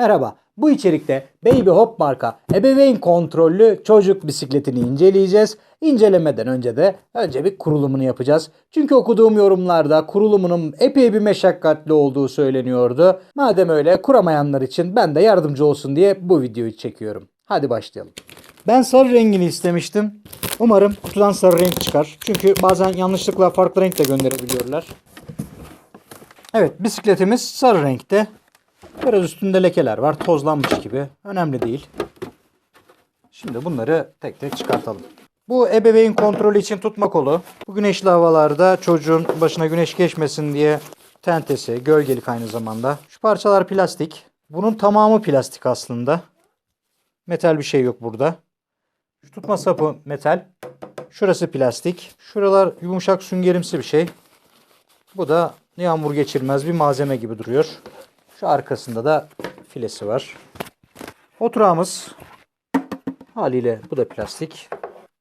Merhaba, bu içerikte Baby Hop marka ebeveyn kontrollü çocuk bisikletini inceleyeceğiz. İncelemeden önce de önce bir kurulumunu yapacağız. Çünkü okuduğum yorumlarda kurulumunun epey bir meşakkatli olduğu söyleniyordu. Madem öyle kuramayanlar için ben de yardımcı olsun diye bu videoyu çekiyorum. Hadi başlayalım. Ben sarı rengini istemiştim. Umarım kutudan sarı renk çıkar. Çünkü bazen yanlışlıkla farklı renk de gönderebiliyorlar. Evet bisikletimiz sarı renkte. Biraz üstünde lekeler var. Tozlanmış gibi. Önemli değil. Şimdi bunları tek tek çıkartalım. Bu ebeveyn kontrolü için tutma kolu. Bu güneşli havalarda çocuğun başına güneş geçmesin diye tentesi, gölgelik aynı zamanda. Şu parçalar plastik. Bunun tamamı plastik aslında. Metal bir şey yok burada. Şu tutma sapı metal. Şurası plastik. Şuralar yumuşak süngerimsi bir şey. Bu da yağmur geçirmez bir malzeme gibi duruyor. Şu arkasında da filesi var. Oturağımız haliyle bu da plastik.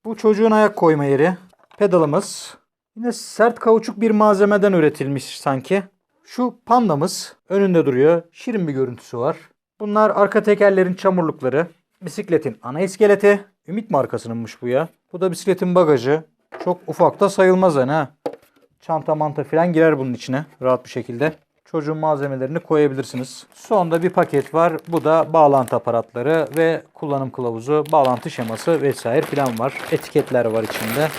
Bu çocuğun ayak koyma yeri. Pedalımız yine sert kauçuk bir malzemeden üretilmiş sanki. Şu pandamız önünde duruyor. Şirin bir görüntüsü var. Bunlar arka tekerlerin çamurlukları. Bisikletin ana iskeleti. Ümit markasınınmış bu ya. Bu da bisikletin bagajı. Çok ufak da sayılmaz hani ha. Çanta manta falan girer bunun içine rahat bir şekilde. Çocuğun malzemelerini koyabilirsiniz. Sonda bir paket var. Bu da bağlantı aparatları ve kullanım kılavuzu, bağlantı şeması vesaire falan var. Etiketler var içinde.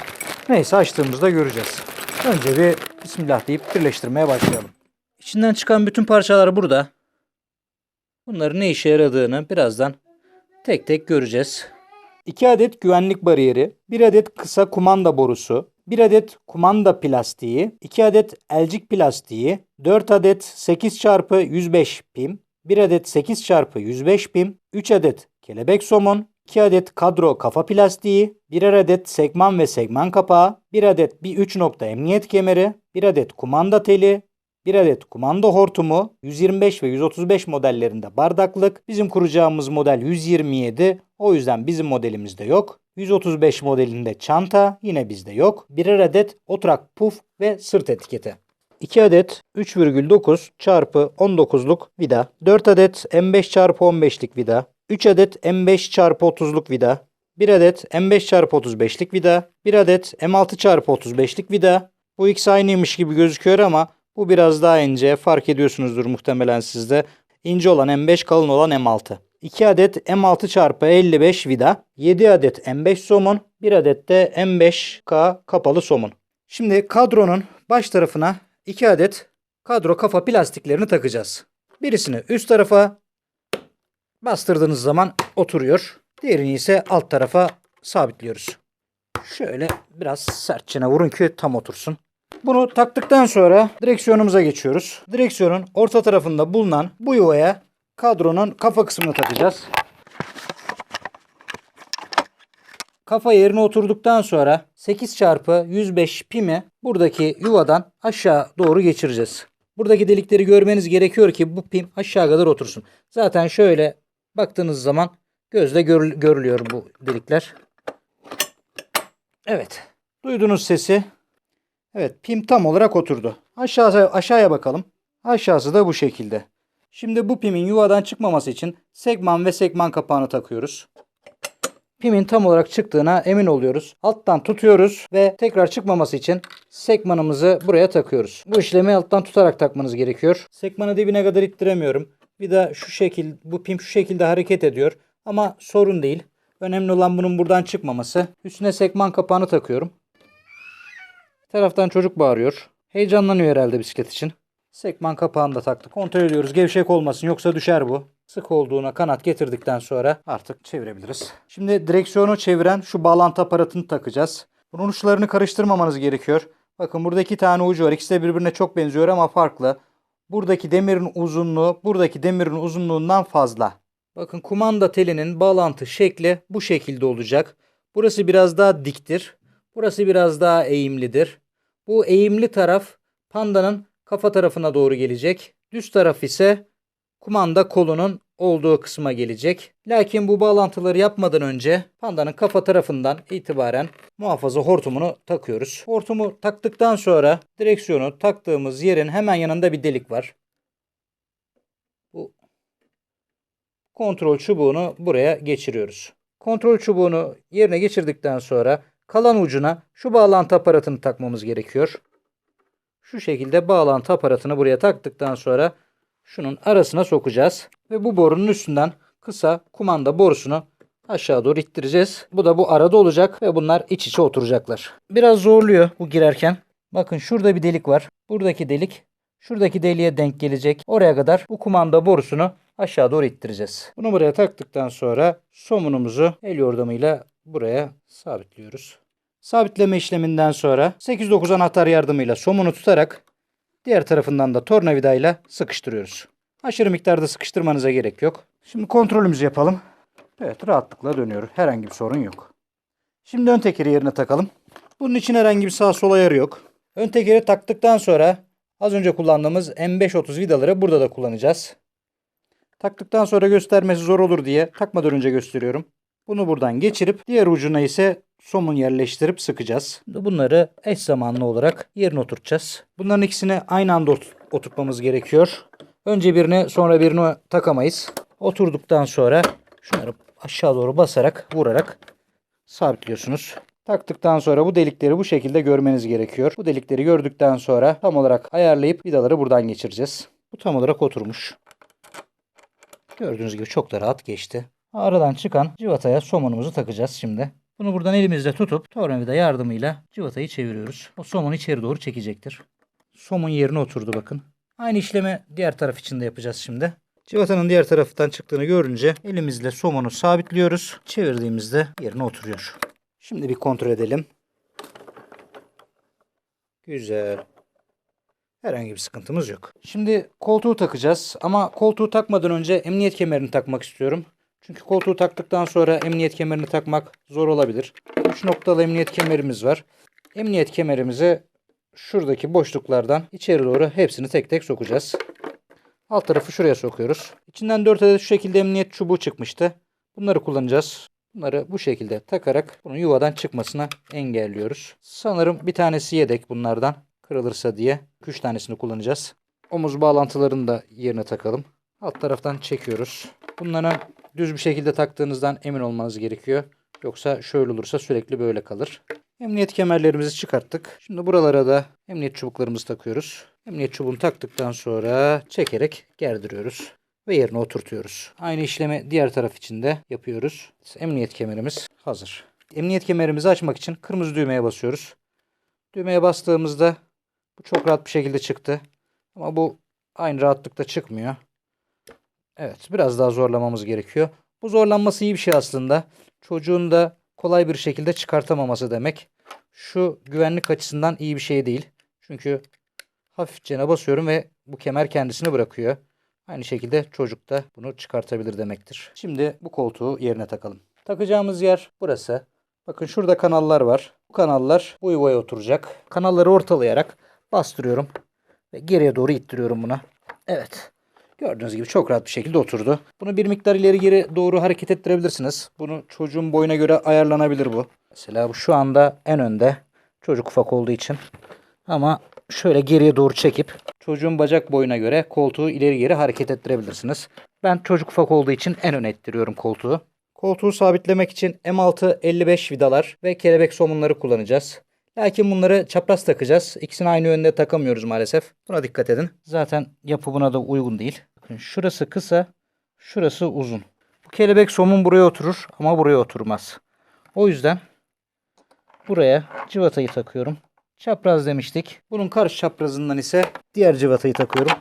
Neyse açtığımızda göreceğiz. Önce bir Bismillah deyip birleştirmeye başlayalım. İçinden çıkan bütün parçalar burada. Bunların ne işe yaradığını birazdan tek tek göreceğiz. 2 adet güvenlik bariyeri, 1 adet kısa kumanda borusu, 1 adet kumanda plastiği, 2 adet elcik plastiği, 4 adet 8x105 pim, 1 adet 8x105 pim, 3 adet kelebek somun, 2 adet kadro kafa plastiği, 1 adet segman ve segman kapağı, 1 adet bir 3 nokta emniyet kemeri, 1 adet kumanda teli, 1 adet kumanda hortumu, 125 ve 135 modellerinde bardaklık. Bizim kuracağımız model 127. O yüzden bizim modelimizde yok. 135 modelinde çanta yine bizde yok. 1 adet oturak puf ve sırt etiketi. 2 adet 3,9 çarpı 19'luk vida. 4 adet M5 çarpı 15'lik vida. 3 adet M5 çarpı 30'luk vida. 1 adet M5 çarpı 35'lik vida. 1 adet M6 çarpı 35'lik vida. Bu ikisi aynıymış gibi gözüküyor ama bu biraz daha ince. Fark ediyorsunuzdur muhtemelen sizde. İnce olan M5, kalın olan M6. 2 adet M6 çarpı 55 vida. 7 adet M5 somun. 1 adet de M5K kapalı somun. Şimdi kadronun baş tarafına 2 adet kadro kafa plastiklerini takacağız. Birisini üst tarafa bastırdığınız zaman oturuyor. Diğerini ise alt tarafa sabitliyoruz. Şöyle biraz sertçene vurun ki tam otursun. Bunu taktıktan sonra direksiyonumuza geçiyoruz. Direksiyonun orta tarafında bulunan bu yuvaya kadronun kafa kısmını takacağız. Kafa yerine oturduktan sonra 8 çarpı 105 pimi buradaki yuvadan aşağı doğru geçireceğiz. Buradaki delikleri görmeniz gerekiyor ki bu pim aşağı kadar otursun. Zaten şöyle baktığınız zaman gözle görül- görülüyor bu delikler. Evet. Duydunuz sesi. Evet pim tam olarak oturdu. Aşağıya, aşağıya bakalım. Aşağısı da bu şekilde. Şimdi bu pimin yuvadan çıkmaması için segman ve segman kapağını takıyoruz. Pimin tam olarak çıktığına emin oluyoruz. Alttan tutuyoruz ve tekrar çıkmaması için segmanımızı buraya takıyoruz. Bu işlemi alttan tutarak takmanız gerekiyor. Segmanı dibine kadar ittiremiyorum. Bir de şu şekil bu pim şu şekilde hareket ediyor ama sorun değil. Önemli olan bunun buradan çıkmaması. Üstüne segman kapağını takıyorum. Bir taraftan çocuk bağırıyor. Heyecanlanıyor herhalde bisiklet için. Sekman kapağını da taktık. Kontrol ediyoruz. Gevşek olmasın yoksa düşer bu. Sık olduğuna kanat getirdikten sonra artık çevirebiliriz. Şimdi direksiyonu çeviren şu bağlantı aparatını takacağız. Bunun uçlarını karıştırmamanız gerekiyor. Bakın burada iki tane ucu var. İkisi de birbirine çok benziyor ama farklı. Buradaki demirin uzunluğu buradaki demirin uzunluğundan fazla. Bakın kumanda telinin bağlantı şekli bu şekilde olacak. Burası biraz daha diktir. Burası biraz daha eğimlidir. Bu eğimli taraf pandanın kafa tarafına doğru gelecek. Düz taraf ise kumanda kolunun olduğu kısma gelecek. Lakin bu bağlantıları yapmadan önce pandanın kafa tarafından itibaren muhafaza hortumunu takıyoruz. Hortumu taktıktan sonra direksiyonu taktığımız yerin hemen yanında bir delik var. Bu kontrol çubuğunu buraya geçiriyoruz. Kontrol çubuğunu yerine geçirdikten sonra kalan ucuna şu bağlantı aparatını takmamız gerekiyor. Şu şekilde bağlantı aparatını buraya taktıktan sonra şunun arasına sokacağız. Ve bu borunun üstünden kısa kumanda borusunu aşağı doğru ittireceğiz. Bu da bu arada olacak ve bunlar iç içe oturacaklar. Biraz zorluyor bu girerken. Bakın şurada bir delik var. Buradaki delik şuradaki deliğe denk gelecek. Oraya kadar bu kumanda borusunu aşağı doğru ittireceğiz. Bunu buraya taktıktan sonra somunumuzu el yordamıyla buraya sabitliyoruz. Sabitleme işleminden sonra 8-9 anahtar yardımıyla somunu tutarak diğer tarafından da tornavidayla sıkıştırıyoruz. Aşırı miktarda sıkıştırmanıza gerek yok. Şimdi kontrolümüzü yapalım. Evet rahatlıkla dönüyor. Herhangi bir sorun yok. Şimdi ön tekeri yerine takalım. Bunun için herhangi bir sağ sol ayarı yok. Ön tekeri taktıktan sonra az önce kullandığımız M530 vidaları burada da kullanacağız. Taktıktan sonra göstermesi zor olur diye takmadan önce gösteriyorum. Bunu buradan geçirip diğer ucuna ise somun yerleştirip sıkacağız. Bunları eş zamanlı olarak yerine oturtacağız. Bunların ikisini aynı anda ot- oturtmamız gerekiyor. Önce birini sonra birini takamayız. Oturduktan sonra şunları aşağı doğru basarak vurarak sabitliyorsunuz. Taktıktan sonra bu delikleri bu şekilde görmeniz gerekiyor. Bu delikleri gördükten sonra tam olarak ayarlayıp vidaları buradan geçireceğiz. Bu tam olarak oturmuş. Gördüğünüz gibi çok da rahat geçti. Aradan çıkan civataya somunumuzu takacağız şimdi. Bunu buradan elimizle tutup tornavida yardımıyla civatayı çeviriyoruz. O somun içeri doğru çekecektir. Somun yerine oturdu bakın. Aynı işlemi diğer taraf için de yapacağız şimdi. Civatanın diğer taraftan çıktığını görünce elimizle somunu sabitliyoruz. Çevirdiğimizde yerine oturuyor. Şimdi bir kontrol edelim. Güzel. Herhangi bir sıkıntımız yok. Şimdi koltuğu takacağız ama koltuğu takmadan önce emniyet kemerini takmak istiyorum. Çünkü koltuğu taktıktan sonra emniyet kemerini takmak zor olabilir. 3 noktalı emniyet kemerimiz var. Emniyet kemerimizi şuradaki boşluklardan içeri doğru hepsini tek tek sokacağız. Alt tarafı şuraya sokuyoruz. İçinden 4 adet şu şekilde emniyet çubuğu çıkmıştı. Bunları kullanacağız. Bunları bu şekilde takarak bunun yuvadan çıkmasına engelliyoruz. Sanırım bir tanesi yedek bunlardan kırılırsa diye 3 tanesini kullanacağız. Omuz bağlantılarını da yerine takalım. Alt taraftan çekiyoruz. Bunları düz bir şekilde taktığınızdan emin olmanız gerekiyor. Yoksa şöyle olursa sürekli böyle kalır. Emniyet kemerlerimizi çıkarttık. Şimdi buralara da emniyet çubuklarımızı takıyoruz. Emniyet çubuğunu taktıktan sonra çekerek gerdiriyoruz ve yerine oturtuyoruz. Aynı işlemi diğer taraf için de yapıyoruz. Emniyet kemerimiz hazır. Emniyet kemerimizi açmak için kırmızı düğmeye basıyoruz. Düğmeye bastığımızda bu çok rahat bir şekilde çıktı. Ama bu aynı rahatlıkta çıkmıyor. Evet biraz daha zorlamamız gerekiyor. Bu zorlanması iyi bir şey aslında. Çocuğun da kolay bir şekilde çıkartamaması demek. Şu güvenlik açısından iyi bir şey değil. Çünkü hafifçe basıyorum ve bu kemer kendisini bırakıyor. Aynı şekilde çocuk da bunu çıkartabilir demektir. Şimdi bu koltuğu yerine takalım. Takacağımız yer burası. Bakın şurada kanallar var. Bu kanallar bu yuvaya oturacak. Kanalları ortalayarak bastırıyorum ve geriye doğru ittiriyorum buna. Evet. Gördüğünüz gibi çok rahat bir şekilde oturdu. Bunu bir miktar ileri geri doğru hareket ettirebilirsiniz. Bunu çocuğun boyuna göre ayarlanabilir bu. Mesela bu şu anda en önde. Çocuk ufak olduğu için. Ama şöyle geriye doğru çekip çocuğun bacak boyuna göre koltuğu ileri geri hareket ettirebilirsiniz. Ben çocuk ufak olduğu için en öne ettiriyorum koltuğu. Koltuğu sabitlemek için M6 55 vidalar ve kelebek somunları kullanacağız. Lakin bunları çapraz takacağız. İkisini aynı yönde takamıyoruz maalesef. Buna dikkat edin. Zaten yapı buna da uygun değil. Bakın şurası kısa, şurası uzun. Bu kelebek somun buraya oturur ama buraya oturmaz. O yüzden buraya civatayı takıyorum. Çapraz demiştik. Bunun karşı çaprazından ise diğer civatayı takıyorum.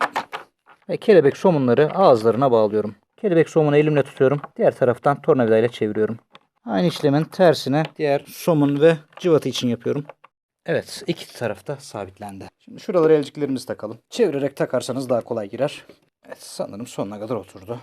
Ve kelebek somunları ağızlarına bağlıyorum. Kelebek somunu elimle tutuyorum. Diğer taraftan tornavidayla çeviriyorum. Aynı işlemin tersine diğer somun ve cıvata için yapıyorum. Evet iki tarafta sabitlendi. Şimdi şuralara elciklerimizi takalım. Çevirerek takarsanız daha kolay girer. Evet sanırım sonuna kadar oturdu.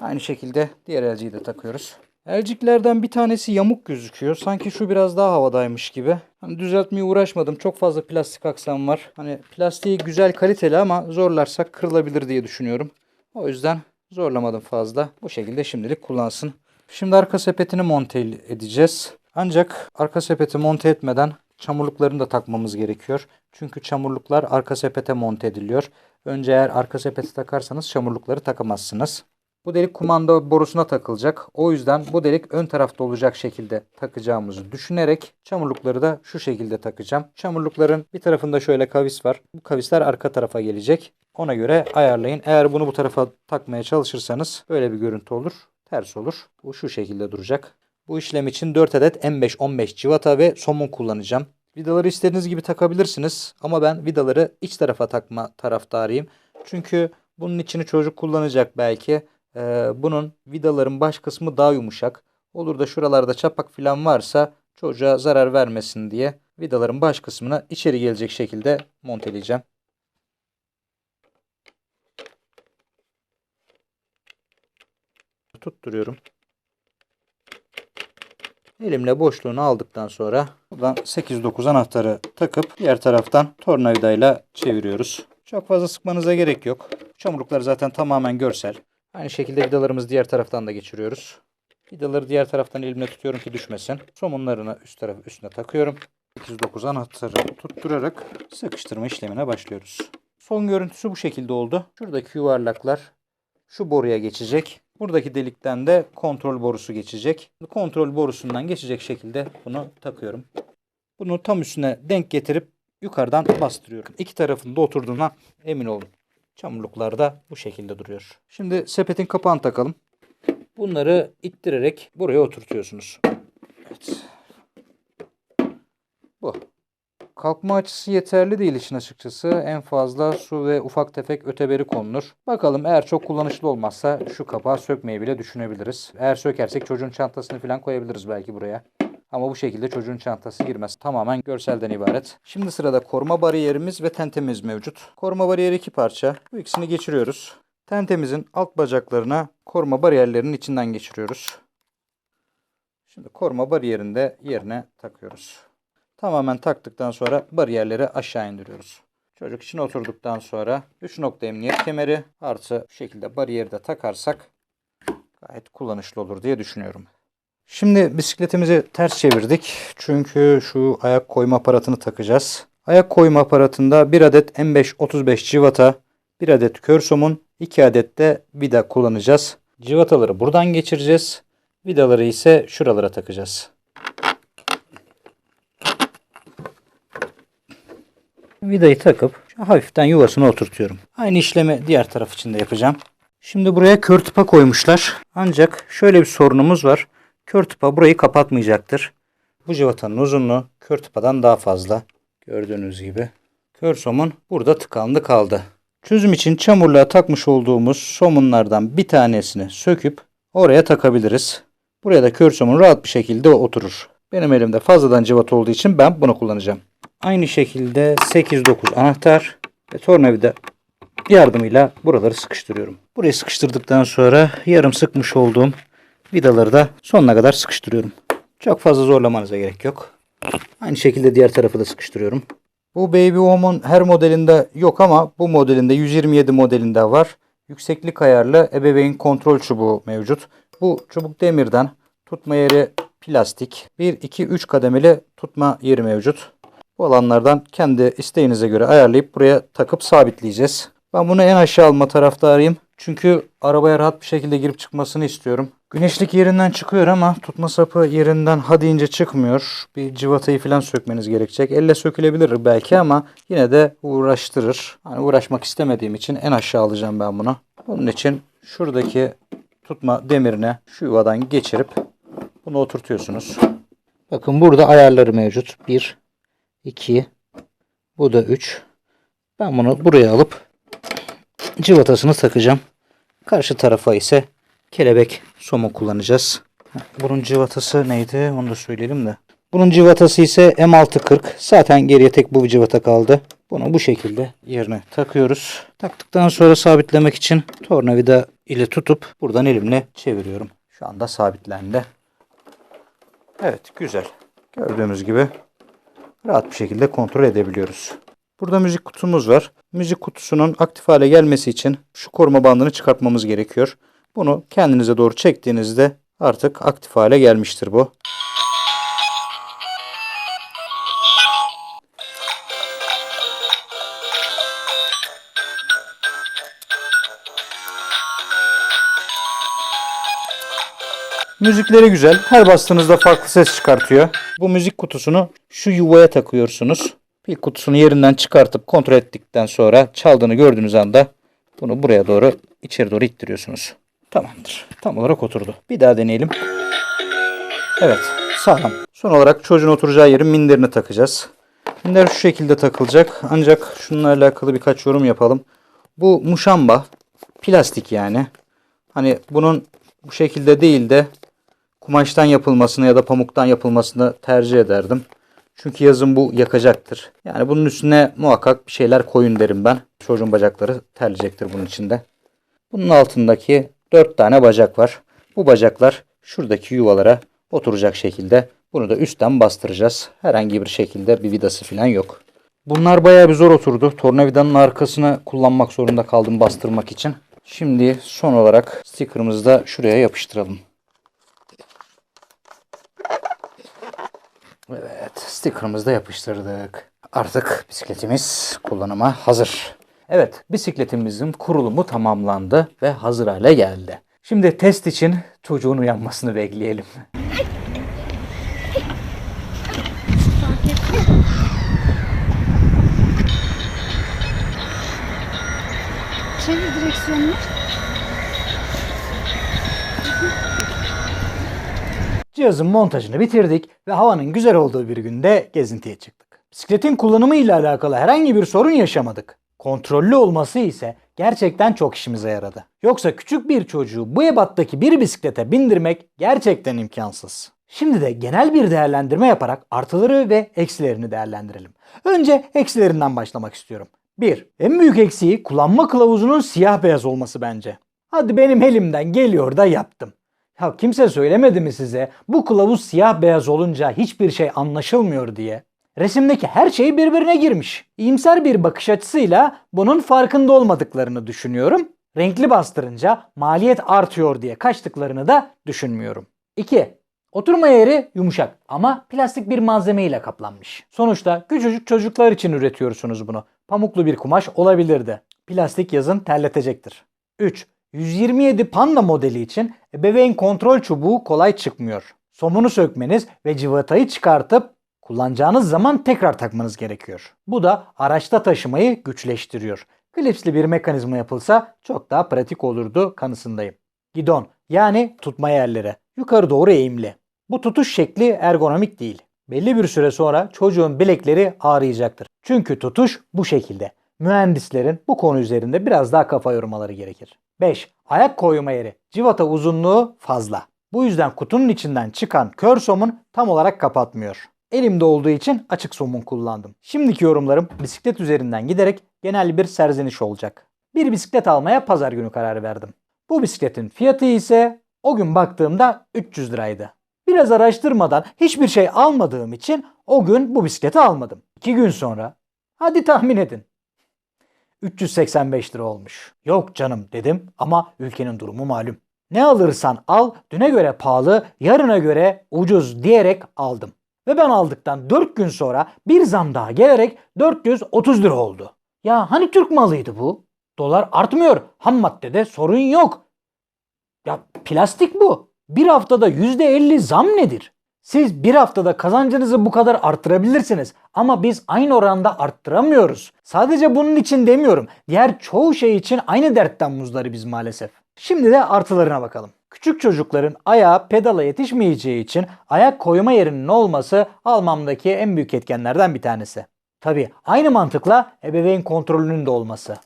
Aynı şekilde diğer elciyi de takıyoruz. Elciklerden bir tanesi yamuk gözüküyor. Sanki şu biraz daha havadaymış gibi. Hani düzeltmeye uğraşmadım. Çok fazla plastik aksam var. Hani plastiği güzel kaliteli ama zorlarsak kırılabilir diye düşünüyorum. O yüzden zorlamadım fazla. Bu şekilde şimdilik kullansın. Şimdi arka sepetini monte edeceğiz. Ancak arka sepeti monte etmeden çamurluklarını da takmamız gerekiyor. Çünkü çamurluklar arka sepete monte ediliyor. Önce eğer arka sepeti takarsanız çamurlukları takamazsınız. Bu delik kumanda borusuna takılacak. O yüzden bu delik ön tarafta olacak şekilde takacağımızı düşünerek çamurlukları da şu şekilde takacağım. Çamurlukların bir tarafında şöyle kavis var. Bu kavisler arka tarafa gelecek. Ona göre ayarlayın. Eğer bunu bu tarafa takmaya çalışırsanız böyle bir görüntü olur. Ters olur. Bu şu şekilde duracak. Bu işlem için 4 adet M5-15 civata ve somun kullanacağım. Vidaları istediğiniz gibi takabilirsiniz ama ben vidaları iç tarafa takma taraftarıyım. Çünkü bunun içini çocuk kullanacak belki. Ee, bunun vidaların baş kısmı daha yumuşak. Olur da şuralarda çapak falan varsa çocuğa zarar vermesin diye vidaların baş kısmını içeri gelecek şekilde monteleyeceğim. Tutturuyorum. Elimle boşluğunu aldıktan sonra buradan 8-9 anahtarı takıp diğer taraftan tornavidayla çeviriyoruz. Çok fazla sıkmanıza gerek yok. Çamurluklar zaten tamamen görsel. Aynı şekilde vidalarımızı diğer taraftan da geçiriyoruz. Vidaları diğer taraftan elimle tutuyorum ki düşmesin. Somunlarını üst taraf üstüne takıyorum. 8-9 anahtarı tutturarak sıkıştırma işlemine başlıyoruz. Son görüntüsü bu şekilde oldu. Şuradaki yuvarlaklar şu boruya geçecek. Buradaki delikten de kontrol borusu geçecek. Kontrol borusundan geçecek şekilde bunu takıyorum. Bunu tam üstüne denk getirip yukarıdan bastırıyorum. İki tarafında oturduğuna emin olun. Çamurluklar da bu şekilde duruyor. Şimdi sepetin kapağını takalım. Bunları ittirerek buraya oturtuyorsunuz. Evet. Bu. Kalkma açısı yeterli değil işin açıkçası. En fazla su ve ufak tefek öteberi konulur. Bakalım eğer çok kullanışlı olmazsa şu kapağı sökmeyi bile düşünebiliriz. Eğer sökersek çocuğun çantasını falan koyabiliriz belki buraya. Ama bu şekilde çocuğun çantası girmez. Tamamen görselden ibaret. Şimdi sırada koruma bariyerimiz ve tentemiz mevcut. Koruma bariyeri iki parça. Bu ikisini geçiriyoruz. Tentemizin alt bacaklarına koruma bariyerlerinin içinden geçiriyoruz. Şimdi koruma bariyerini de yerine takıyoruz. Tamamen taktıktan sonra bariyerleri aşağı indiriyoruz. Çocuk için oturduktan sonra 3 nokta emniyet kemeri artı bu şekilde bariyeri de takarsak gayet kullanışlı olur diye düşünüyorum. Şimdi bisikletimizi ters çevirdik. Çünkü şu ayak koyma aparatını takacağız. Ayak koyma aparatında 1 adet M535 civata, 1 adet kör somun, 2 adet de vida kullanacağız. Civataları buradan geçireceğiz. Vidaları ise şuralara takacağız. Vidayı takıp hafiften yuvasına oturtuyorum. Aynı işlemi diğer taraf için de yapacağım. Şimdi buraya kör tıpa koymuşlar. Ancak şöyle bir sorunumuz var. Kör tıpa burayı kapatmayacaktır. Bu cıvatanın uzunluğu kör tıpadan daha fazla. Gördüğünüz gibi. Kör somun burada tıkandı kaldı. Çözüm için çamurluğa takmış olduğumuz somunlardan bir tanesini söküp oraya takabiliriz. Buraya da kör somun rahat bir şekilde oturur. Benim elimde fazladan cıvata olduğu için ben bunu kullanacağım. Aynı şekilde 8-9 anahtar ve tornavida yardımıyla buraları sıkıştırıyorum. Burayı sıkıştırdıktan sonra yarım sıkmış olduğum vidaları da sonuna kadar sıkıştırıyorum. Çok fazla zorlamanıza gerek yok. Aynı şekilde diğer tarafı da sıkıştırıyorum. Bu Baby Home'un her modelinde yok ama bu modelinde 127 modelinde var. Yükseklik ayarlı ebeveyn kontrol çubuğu mevcut. Bu çubuk demirden tutma yeri plastik. 1, 2, 3 kademeli tutma yeri mevcut. Bu alanlardan kendi isteğinize göre ayarlayıp buraya takıp sabitleyeceğiz. Ben bunu en aşağı alma taraftarıyım. Çünkü arabaya rahat bir şekilde girip çıkmasını istiyorum. Güneşlik yerinden çıkıyor ama tutma sapı yerinden ha deyince çıkmıyor. Bir civatayı falan sökmeniz gerekecek. Elle sökülebilir belki ama yine de uğraştırır. Hani uğraşmak istemediğim için en aşağı alacağım ben bunu. Bunun için şuradaki tutma demirine şu yuvadan geçirip bunu oturtuyorsunuz. Bakın burada ayarları mevcut. 1, 2, bu da 3. Ben bunu buraya alıp civatasını takacağım. Karşı tarafa ise kelebek somun kullanacağız. Bunun civatası neydi onu da söyleyelim de. Bunun civatası ise M640. Zaten geriye tek bu civata kaldı. Bunu bu şekilde yerine takıyoruz. Taktıktan sonra sabitlemek için tornavida ile tutup buradan elimle çeviriyorum. Şu anda sabitlendi. Evet güzel. Gördüğümüz gibi rahat bir şekilde kontrol edebiliyoruz. Burada müzik kutumuz var. Müzik kutusunun aktif hale gelmesi için şu koruma bandını çıkartmamız gerekiyor. Bunu kendinize doğru çektiğinizde artık aktif hale gelmiştir bu. Müzikleri güzel. Her bastığınızda farklı ses çıkartıyor. Bu müzik kutusunu şu yuvaya takıyorsunuz. Pil kutusunu yerinden çıkartıp kontrol ettikten sonra çaldığını gördüğünüz anda bunu buraya doğru içeri doğru ittiriyorsunuz. Tamamdır. Tam olarak oturdu. Bir daha deneyelim. Evet, sağlam. Son olarak çocuğun oturacağı yerin minderini takacağız. Minder şu şekilde takılacak. Ancak şununla alakalı birkaç yorum yapalım. Bu muşamba, plastik yani. Hani bunun bu şekilde değil de kumaştan yapılmasını ya da pamuktan yapılmasını tercih ederdim. Çünkü yazın bu yakacaktır. Yani bunun üstüne muhakkak bir şeyler koyun derim ben. Çocuğun bacakları terleyecektir bunun içinde. Bunun altındaki 4 tane bacak var. Bu bacaklar şuradaki yuvalara oturacak şekilde. Bunu da üstten bastıracağız. Herhangi bir şekilde bir vidası falan yok. Bunlar bayağı bir zor oturdu. Tornavidanın arkasını kullanmak zorunda kaldım bastırmak için. Şimdi son olarak sticker'ımızı da şuraya yapıştıralım. Evet, sticker'ımızı da yapıştırdık. Artık bisikletimiz kullanıma hazır. Evet, bisikletimizin kurulumu tamamlandı ve hazır hale geldi. Şimdi test için çocuğun uyanmasını bekleyelim. Çevir direksiyonunu. Cihazın montajını bitirdik ve havanın güzel olduğu bir günde gezintiye çıktık. Bisikletin kullanımı ile alakalı herhangi bir sorun yaşamadık. Kontrollü olması ise gerçekten çok işimize yaradı. Yoksa küçük bir çocuğu bu ebattaki bir bisiklete bindirmek gerçekten imkansız. Şimdi de genel bir değerlendirme yaparak artıları ve eksilerini değerlendirelim. Önce eksilerinden başlamak istiyorum. 1. En büyük eksiği kullanma kılavuzunun siyah beyaz olması bence. Hadi benim elimden geliyor da yaptım. Ya kimse söylemedi mi size bu kılavuz siyah beyaz olunca hiçbir şey anlaşılmıyor diye? Resimdeki her şey birbirine girmiş. İyimser bir bakış açısıyla bunun farkında olmadıklarını düşünüyorum. Renkli bastırınca maliyet artıyor diye kaçtıklarını da düşünmüyorum. 2. Oturma yeri yumuşak ama plastik bir malzeme ile kaplanmış. Sonuçta küçücük çocuklar için üretiyorsunuz bunu. Pamuklu bir kumaş olabilirdi. Plastik yazın terletecektir. 3. 127 Panda modeli için ebeveyn kontrol çubuğu kolay çıkmıyor. Somunu sökmeniz ve cıvatayı çıkartıp kullanacağınız zaman tekrar takmanız gerekiyor. Bu da araçta taşımayı güçleştiriyor. Klipsli bir mekanizma yapılsa çok daha pratik olurdu kanısındayım. Gidon yani tutma yerleri yukarı doğru eğimli. Bu tutuş şekli ergonomik değil. Belli bir süre sonra çocuğun bilekleri ağrıyacaktır. Çünkü tutuş bu şekilde. Mühendislerin bu konu üzerinde biraz daha kafa yormaları gerekir. 5. Ayak koyma yeri. Civata uzunluğu fazla. Bu yüzden kutunun içinden çıkan kör somun tam olarak kapatmıyor. Elimde olduğu için açık somun kullandım. Şimdiki yorumlarım bisiklet üzerinden giderek genel bir serzeniş olacak. Bir bisiklet almaya pazar günü karar verdim. Bu bisikletin fiyatı ise o gün baktığımda 300 liraydı. Biraz araştırmadan hiçbir şey almadığım için o gün bu bisikleti almadım. 2 gün sonra hadi tahmin edin 385 lira olmuş. Yok canım dedim ama ülkenin durumu malum. Ne alırsan al düne göre pahalı yarına göre ucuz diyerek aldım. Ve ben aldıktan 4 gün sonra bir zam daha gelerek 430 lira oldu. Ya hani Türk malıydı bu? Dolar artmıyor. Ham maddede sorun yok. Ya plastik bu. Bir haftada %50 zam nedir? Siz bir haftada kazancınızı bu kadar arttırabilirsiniz ama biz aynı oranda arttıramıyoruz. Sadece bunun için demiyorum. Diğer çoğu şey için aynı dertten muzdaribiz maalesef. Şimdi de artılarına bakalım. Küçük çocukların ayağı pedala yetişmeyeceği için ayak koyma yerinin olması almamdaki en büyük etkenlerden bir tanesi. Tabi aynı mantıkla ebeveyn kontrolünün de olması.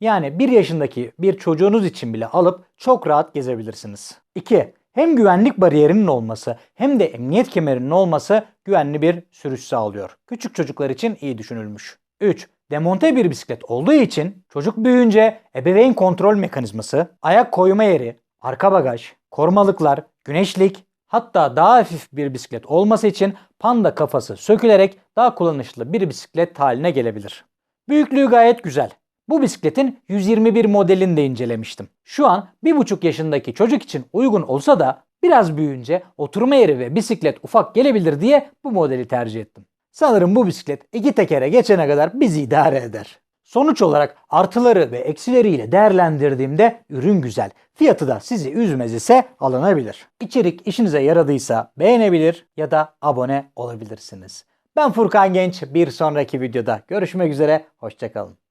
Yani 1 yaşındaki bir çocuğunuz için bile alıp çok rahat gezebilirsiniz. 2. Hem güvenlik bariyerinin olması hem de emniyet kemerinin olması güvenli bir sürüş sağlıyor. Küçük çocuklar için iyi düşünülmüş. 3. Demonte bir bisiklet olduğu için çocuk büyüyünce ebeveyn kontrol mekanizması, ayak koyma yeri, arka bagaj, korumalıklar, güneşlik, hatta daha hafif bir bisiklet olması için panda kafası sökülerek daha kullanışlı bir bisiklet haline gelebilir. Büyüklüğü gayet güzel. Bu bisikletin 121 modelini de incelemiştim. Şu an 1,5 yaşındaki çocuk için uygun olsa da biraz büyüyünce oturma yeri ve bisiklet ufak gelebilir diye bu modeli tercih ettim. Sanırım bu bisiklet iki tekere geçene kadar bizi idare eder. Sonuç olarak artıları ve eksileriyle değerlendirdiğimde ürün güzel. Fiyatı da sizi üzmez ise alınabilir. İçerik işinize yaradıysa beğenebilir ya da abone olabilirsiniz. Ben Furkan Genç. Bir sonraki videoda görüşmek üzere. Hoşçakalın.